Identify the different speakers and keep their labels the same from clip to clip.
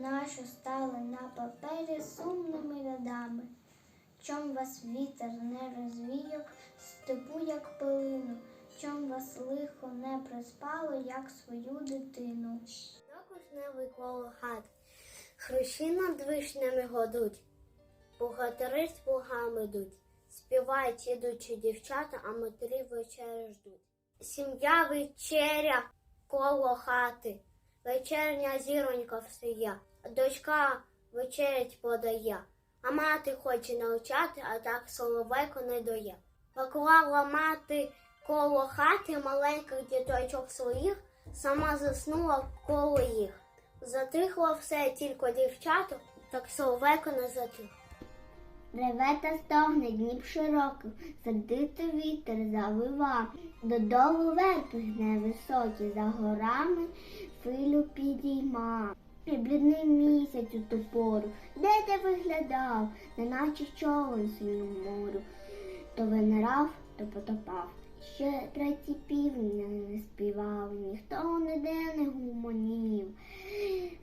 Speaker 1: нащо стали на папері сумними рядами. Чом вас вітер не розвіяв, степу, як пилину, чом вас лихо не приспало, як свою дитину.
Speaker 2: Вишневий коло хат, хрущі над вишнями годуть, богатири з плугами йдуть, співають ідучі дівчата, а матері вечері ждуть. Сім'я вечеря коло хати, вечерня зіронька встає, дочка вечерять подає, а мати хоче навчати, а так соловейко не дає. Поклала мати коло хати маленьких діточок своїх, сама заснула коло їх. Затихло все тільки дівчаток, так соловейко не затих.
Speaker 1: Реве та стогне Дніп широкий, сердито вітер завива, додолу верби гне високі, за горами хвилю підійма. І блідний місяць у ту пору, де ти виглядав, неначе човен свій у морю, то винирав, то потопав. Ще треті півня не співав, ніхто ніде не гумонів.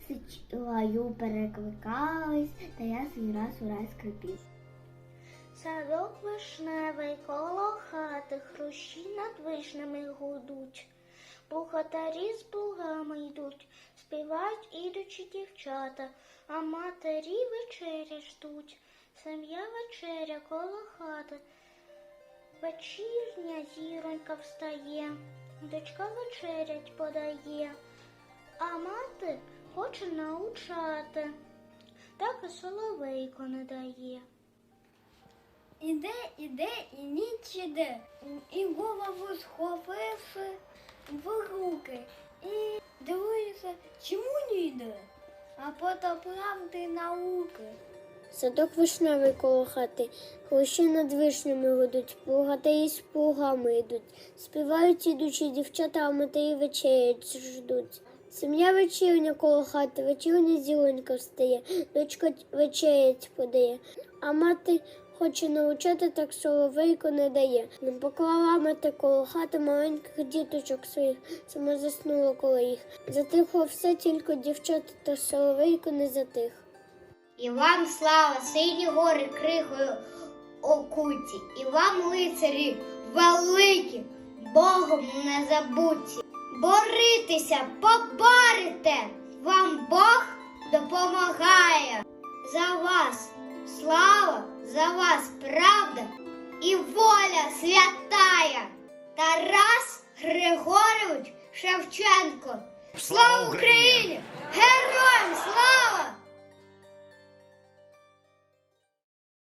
Speaker 1: Сичою перекликались, та я свій раз ураз скрипів.
Speaker 2: Садок вишневий коло хати, хрущі над вишнями гудуть. Бухатарі з плугами йдуть, співають ідучі дівчата, а матері вечеря ждуть. Сім'я вечеря коло хати. Вечірня зіронька встає, дочка вечерять подає, а мати хоче научати, так і соловейко не дає.
Speaker 1: Іде, іде і ніч іде, і голову схопивши в руки, і дивується, чому не йде, а потоплав ти науки.
Speaker 2: Садок вишневий коло хати, хрущі над вишнями гудуть, плугатарі з плугами йдуть, співають ідучі дівчата, а матері вечерять ждуть. Сім'я вечірня коло хати, вечірня зіленька встає, дочка вечерять подає, а мати хоче навчати, так соловейко не дає. Не поклала мати коло хати маленьких діточок своїх, сама заснула коло їх. Затихло все, тільки дівчата та соловейко не затих.
Speaker 1: І вам слава, сині гори крихою окуті, і вам, лицарі, великі, Богом не забуті. Боритися, поборете, вам Бог допомагає. За вас слава, за вас правда і воля святая. Тарас Григорович Шевченко. Слава Україні!